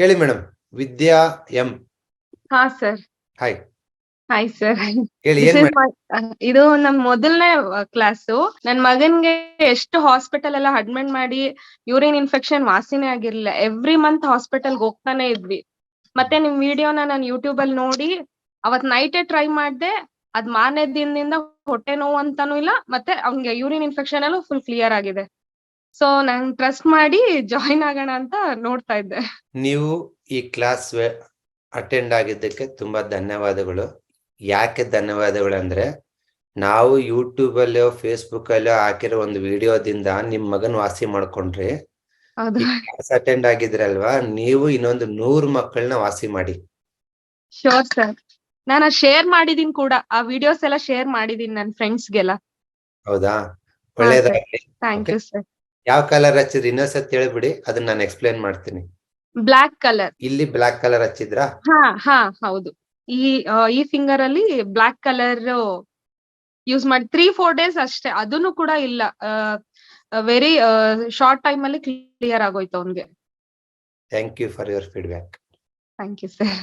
ಹೇಳಿ madam Vidya M. ಹಾ sir. Hi hi sir ಹೇಳಿ ಏನ್ ಮೇಡಮ್ ಇದು ನಮ್ ಮೊದಲನೇ ಕ್ಲಾಸು ನನ್ ಮಗನ್ಗೆ ಎಷ್ಟು ಹಾಸ್ಪಿಟಲ್ ಎಲ್ಲ ಅಡ್ಮಿಟ್ ಮಾಡಿ ಯೂರಿನ್ ಇನ್ಫೆಕ್ಷನ್ ವಾಸಿನೇ ಆಗಿರ್ಲಿಲ್ಲ. ಎವ್ರಿ ಮಂತ್ ಹಾಸ್ಪಿಟಲ್ ಹೋಗ್ತಾನೆ ಇದ್ವಿ. ಮತ್ತೆ ನಿಮ್ ವಿಡಿಯೋನ ನಾನು ಯೂಟ್ಯೂಬ್ ಅಲ್ಲಿ ನೋಡಿ ಅವತ್ ನೈಟೇ ಟ್ರೈ ಮಾಡ್ದೆ ಅದ್ ಮಾರನೇ ದಿನದಿಂದ ಹೊಟ್ಟೆ ನೋವು ಅಂತಾನು ಇಲ್ಲ ಮತ್ತೆ ಅವ್ನಿಗೆ ಯೂರಿನ್ ಇನ್ಫೆಕ್ಷನ್ ಅಲ್ಲೂ ಫುಲ್ ಕ್ಲಿಯರ್ ಆಗಿದೆ. ಸೊ ನಂಗ್ ಟ್ರಸ್ಟ್ ಮಾಡಿ ಜಾಯಿನ್ ಆಗೋಣ ಅಂತ ನೋಡ್ತಾ ಇದ್ದೆ. ನೀವು ಈ ಕ್ಲಾಸ್ ಅಟೆಂಡ್ ಆಗಿದ್ದಕ್ಕೆ ತುಂಬಾ ಧನ್ಯವಾದಗಳು. ಯಾಕೆ ಧನ್ಯವಾದಗಳು ಅಂದ್ರೆ ನಾವು ಯೂಟ್ಯೂಬ್ ಅಲ್ಲೋ ಫೇಸ್ಬುಕ್ ಅಲ್ಲೋ ಹಾಕಿರೋ ಒಂದು ವಿಡಿಯೋದಿಂದ ನಿಮ್ ಮಗನ್ ವಾಸಿ ಮಾಡ್ಕೊಂಡ್ರಿ ಕ್ಲಾಸ್ ಅಟೆಂಡ್ ಆಗಿದ್ರಲ್ವಾ ನೀವು ಇನ್ನೊಂದು ನೂರು ಮಕ್ಕಳನ್ನ ವಾಸಿ ಮಾಡಿ. ಶೋರ್ ಸರ್ ನಾನು ಶೇರ್ ಮಾಡಿದೀನಿ ಕೂಡ. ಆ ವಿಡಿಯೋಸ್ ಎಲ್ಲ ಶೇರ್ ಮಾಡಿದೀನಿ ನನ್ನ ಫ್ರೆಂಡ್ಸ್ಗೆಲ್ಲ ಹೌದಾ? ಒಳ್ಳೇದಾಗ್ಲಿ. ಥ್ಯಾಂಕ್ ಯು ಸರ್ ಯಾವ ಕಲರ್ ಹಚ್ಚಿದ್ರಿ ಇನ್ನೊಂದ್ಸತಿ ಹೇಳ್ಬಿಡಿ ಅದನ್ನ ನಾನು ಎಕ್ಸ್ಪ್ಲೇನ್ ಮಾಡ್ತೀನಿ. ಬ್ಲಾಕ್ ಕಲರ್ ಇಲ್ಲಿ ಬ್ಲಾಕ್ ಕಲರ್ ಹಚ್ಚಿದ್ರ? ಹಾ ಹಾ ಹೌದು. ಈ ಈ ಫಿಂಗರ್ ಅಲ್ಲಿ ಬ್ಲಾಕ್ ಕಲರ್ ಯೂಸ್ ಮಾಡಿ ತ್ರೀ ಫೋರ್ ಡೇಸ್ ಅಷ್ಟೇ. ಅದನ್ನು ಕೂಡ ಇಲ್ಲ. ವೆರಿ ಶಾರ್ಟ್ ಟೈಮ್ ಅಲ್ಲಿ ಕ್ಲಿಯರ್ ಆಗೋಯ್ತು ಅವನ್ಗೆ. Thank you for your feedback thank you sir